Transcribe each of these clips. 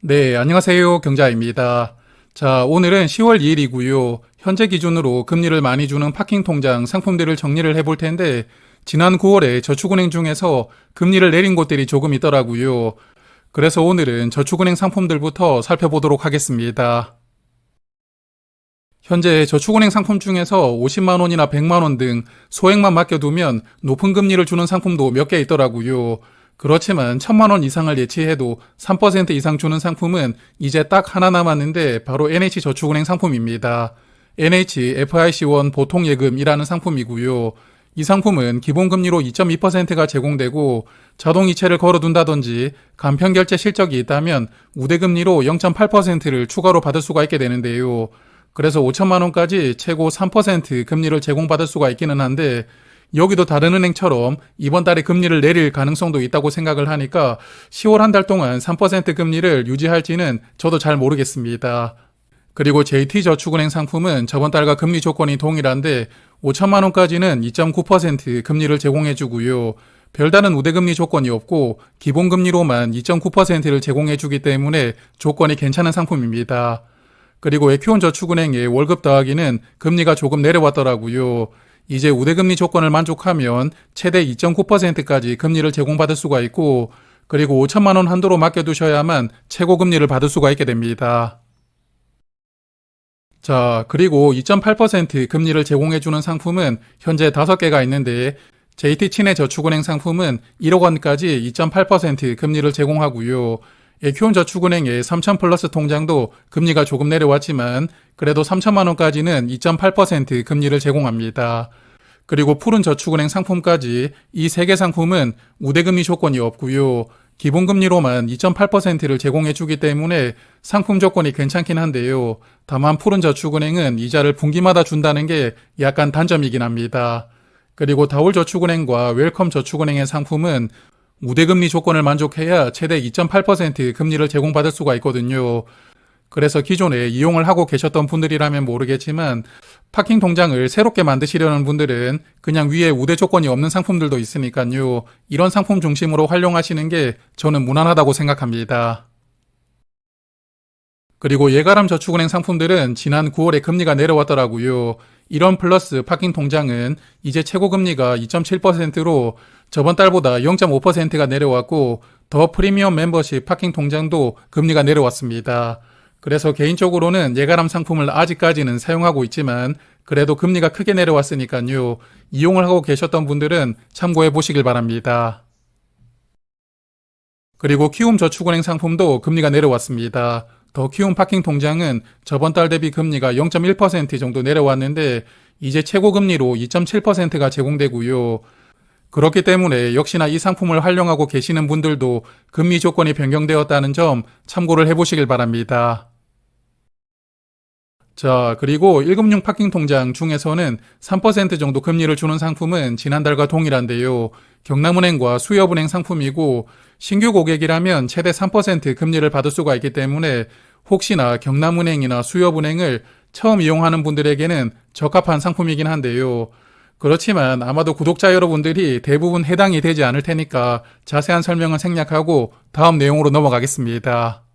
네, 안녕하세요. 경자입니다. 자, 오늘은 10월 2일이고요. 현재 기준으로 금리를 많이 주는 파킹 통장 상품들을 정리를 해볼 텐데, 지난 9월에 저축은행 중에서 금리를 내린 곳들이 조금 있더라고요. 그래서 오늘은 저축은행 상품들부터 살펴보도록 하겠습니다. 현재 저축은행 상품 중에서 50만 원이나 100만 원 등 소액만 맡겨두면 높은 금리를 주는 상품도 몇 개 있더라고요. 그렇지만 천만 원 이상을 예치해도 3% 이상 주는 상품은 이제 딱 하나 남았는데 바로 NH저축은행 상품입니다. NHFIC1 보통예금이라는 상품이고요. 이 상품은 기본금리로 2.2%가 제공되고 자동이체를 걸어둔다든지 간편결제 실적이 있다면 우대금리로 0.8%를 추가로 받을 수가 있게 되는데요. 그래서 5천만 원까지 최고 3% 금리를 제공받을 수가 있기는 한데 여기도 다른 은행처럼 이번 달에 금리를 내릴 가능성도 있다고 생각을 하니까 10월 한 달 동안 3% 금리를 유지할지는 저도 잘 모르겠습니다. 그리고 JT저축은행 상품은 저번 달과 금리 조건이 동일한데 5천만 원까지는 2.9% 금리를 제공해 주고요. 별다른 우대금리 조건이 없고 기본금리로만 2.9%를 제공해 주기 때문에 조건이 괜찮은 상품입니다. 그리고 에큐온 저축은행의 월급 더하기는 금리가 조금 내려왔더라고요. 이제 우대금리 조건을 만족하면 최대 2.9%까지 금리를 제공받을 수가 있고 그리고 5천만 원 한도로 맡겨두셔야만 최고 금리를 받을 수가 있게 됩니다. 자, 그리고 2.8% 금리를 제공해주는 상품은 현재 5개가 있는데 JT 친해 저축은행 상품은 1억 원까지 2.8% 금리를 제공하고요. 에큐온 저축은행의 3천 플러스 통장도 금리가 조금 내려왔지만 그래도 3천만 원까지는 2.8% 금리를 제공합니다. 그리고 푸른 저축은행 상품까지 이 세 개 상품은 우대금리 조건이 없고요. 기본금리로만 2.8%를 제공해 주기 때문에 상품 조건이 괜찮긴 한데요. 다만 푸른 저축은행은 이자를 분기마다 준다는 게 약간 단점이긴 합니다. 그리고 다울 저축은행과 웰컴 저축은행의 상품은 우대금리 조건을 만족해야 최대 2.8% 금리를 제공받을 수가 있거든요. 그래서 기존에 이용을 하고 계셨던 분들이라면 모르겠지만 파킹 통장을 새롭게 만드시려는 분들은 그냥 위에 우대 조건이 없는 상품들도 있으니까요. 이런 상품 중심으로 활용하시는 게 저는 무난하다고 생각합니다. 그리고 예가람 저축은행 상품들은 지난 9월에 금리가 내려왔더라고요. 이런 플러스 파킹 통장은 이제 최고 금리가 2.7%로 저번 달보다 0.5%가 내려왔고 더 프리미엄 멤버십 파킹 통장도 금리가 내려왔습니다. 그래서 개인적으로는 예가람 상품을 아직까지는 사용하고 있지만 그래도 금리가 크게 내려왔으니까요. 이용을 하고 계셨던 분들은 참고해 보시길 바랍니다. 그리고 키움 저축은행 상품도 금리가 내려왔습니다. 더 키움 파킹 통장은 저번 달 대비 금리가 0.1% 정도 내려왔는데 이제 최고 금리로 2.7%가 제공되고요. 그렇기 때문에 역시나 이 상품을 활용하고 계시는 분들도 금리 조건이 변경되었다는 점 참고를 해보시길 바랍니다. 자, 그리고 1금융 파킹 통장 중에서는 3% 정도 금리를 주는 상품은 지난달과 동일한데요. 경남은행과 수협은행 상품이고 신규 고객이라면 최대 3% 금리를 받을 수가 있기 때문에 혹시나 경남은행이나 수협은행을 처음 이용하는 분들에게는 적합한 상품이긴 한데요. 그렇지만 아마도 구독자 여러분들이 대부분 해당이 되지 않을 테니까 자세한 설명은 생략하고 다음 내용으로 넘어가겠습니다.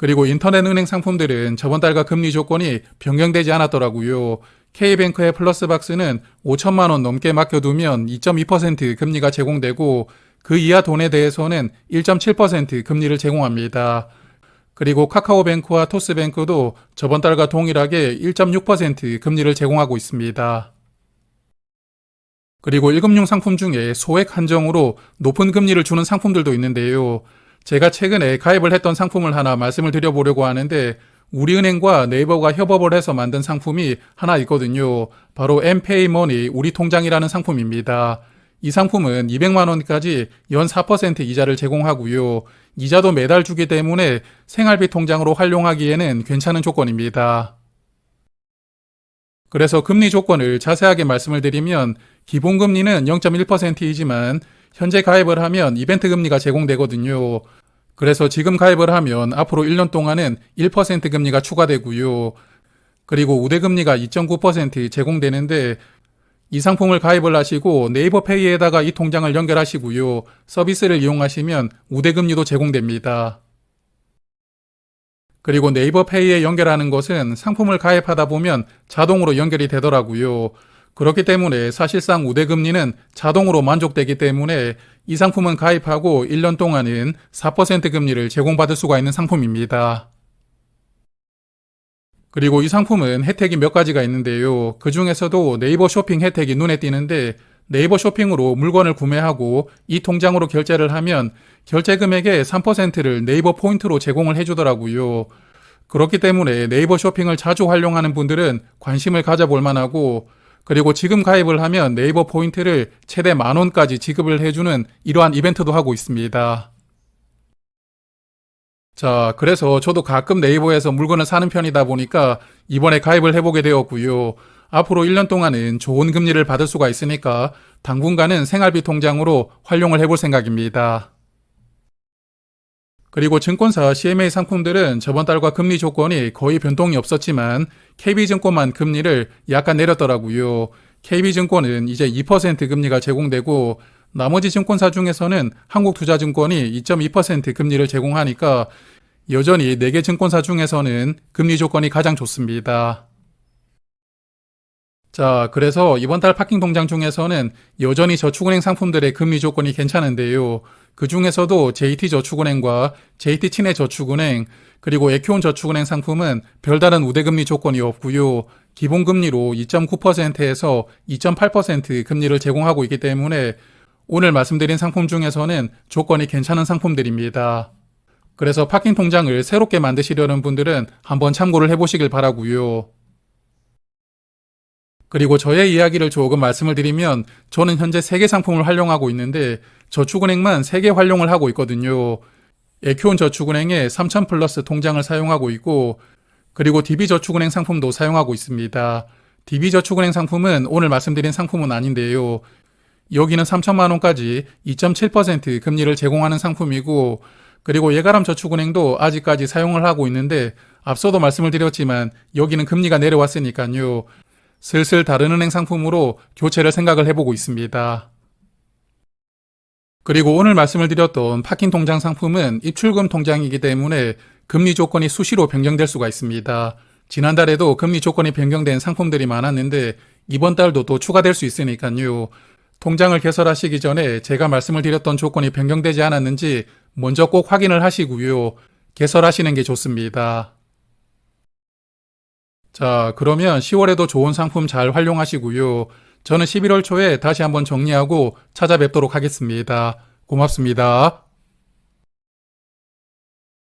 그리고 인터넷 은행 상품들은 저번 달과 금리 조건이 변경되지 않았더라고요. K뱅크의 플러스박스는 5천만 원 넘게 맡겨두면 2.2% 금리가 제공되고 그 이하 돈에 대해서는 1.7% 금리를 제공합니다. 그리고 카카오뱅크와 토스뱅크도 저번 달과 동일하게 1.6% 금리를 제공하고 있습니다. 그리고 1금융 상품 중에 소액 한정으로 높은 금리를 주는 상품들도 있는데요. 제가 최근에 가입을 했던 상품을 하나 말씀을 드려보려고 하는데 우리은행과 네이버가 협업을 해서 만든 상품이 하나 있거든요. 바로 엠페이머니 우리 통장이라는 상품입니다. 이 상품은 200만 원까지 연 4% 이자를 제공하고요. 이자도 매달 주기 때문에 생활비 통장으로 활용하기에는 괜찮은 조건입니다. 그래서 금리 조건을 자세하게 말씀을 드리면 기본금리는 0.1%이지만 현재 가입을 하면 이벤트 금리가 제공되거든요. 그래서 지금 가입을 하면 앞으로 1년 동안은 1% 금리가 추가되고요. 그리고 우대금리가 2.9% 제공되는데 이 상품을 가입을 하시고 네이버 페이에다가 이 통장을 연결하시고요. 서비스를 이용하시면 우대금리도 제공됩니다. 그리고 네이버 페이에 연결하는 것은 상품을 가입하다 보면 자동으로 연결이 되더라고요. 그렇기 때문에 사실상 우대금리는 자동으로 만족되기 때문에 이 상품은 가입하고 1년 동안은 4% 금리를 제공받을 수가 있는 상품입니다. 그리고 이 상품은 혜택이 몇 가지가 있는데요. 그 중에서도 네이버 쇼핑 혜택이 눈에 띄는데 네이버 쇼핑으로 물건을 구매하고 이 통장으로 결제를 하면 결제 금액의 3%를 네이버 포인트로 제공을 해주더라고요. 그렇기 때문에 네이버 쇼핑을 자주 활용하는 분들은 관심을 가져볼 만하고 그리고 지금 가입을 하면 네이버 포인트를 최대 만 원까지 지급을 해주는 이러한 이벤트도 하고 있습니다. 자, 그래서 저도 가끔 네이버에서 물건을 사는 편이다 보니까 이번에 가입을 해보게 되었고요. 앞으로 1년 동안은 좋은 금리를 받을 수가 있으니까 당분간은 생활비 통장으로 활용을 해볼 생각입니다. 그리고 증권사 CMA 상품들은 저번 달과 금리 조건이 거의 변동이 없었지만 KB증권만 금리를 약간 내렸더라고요. KB증권은 이제 2% 금리가 제공되고 나머지 증권사 중에서는 한국투자증권이 2.2% 금리를 제공하니까 여전히 4개 증권사 중에서는 금리 조건이 가장 좋습니다. 자, 그래서 이번 달 파킹 통장 중에서는 여전히 저축은행 상품들의 금리 조건이 괜찮은데요. 그 중에서도 JT저축은행과 JT친해저축은행 그리고 에큐온 저축은행 상품은 별다른 우대금리 조건이 없고요. 기본금리로 2.9%에서 2.8% 금리를 제공하고 있기 때문에 오늘 말씀드린 상품 중에서는 조건이 괜찮은 상품들입니다. 그래서 파킹 통장을 새롭게 만드시려는 분들은 한번 참고를 해보시길 바라고요. 그리고 저의 이야기를 조금 말씀을 드리면 저는 현재 3개 상품을 활용하고 있는데 저축은행만 3개 활용을 하고 있거든요. 에큐온 저축은행의 3000 플러스 통장을 사용하고 있고 그리고 DB저축은행 상품도 사용하고 있습니다. DB저축은행 상품은 오늘 말씀드린 상품은 아닌데요. 여기는 3천만 원까지 2.7% 금리를 제공하는 상품이고 그리고 예가람 저축은행도 아직까지 사용을 하고 있는데 앞서도 말씀을 드렸지만 여기는 금리가 내려왔으니까요. 슬슬 다른 은행 상품으로 교체를 생각을 해보고 있습니다. 그리고 오늘 말씀을 드렸던 파킹 통장 상품은 입출금 통장이기 때문에 금리 조건이 수시로 변경될 수가 있습니다. 지난달에도 금리 조건이 변경된 상품들이 많았는데 이번 달도 또 추가될 수 있으니까요. 통장을 개설하시기 전에 제가 말씀을 드렸던 조건이 변경되지 않았는지 먼저 꼭 확인을 하시고요. 개설하시는 게 좋습니다. 자, 그러면 10월에도 좋은 상품 잘 활용하시고요. 저는 11월 초에 다시 한번 정리하고 찾아뵙도록 하겠습니다. 고맙습니다.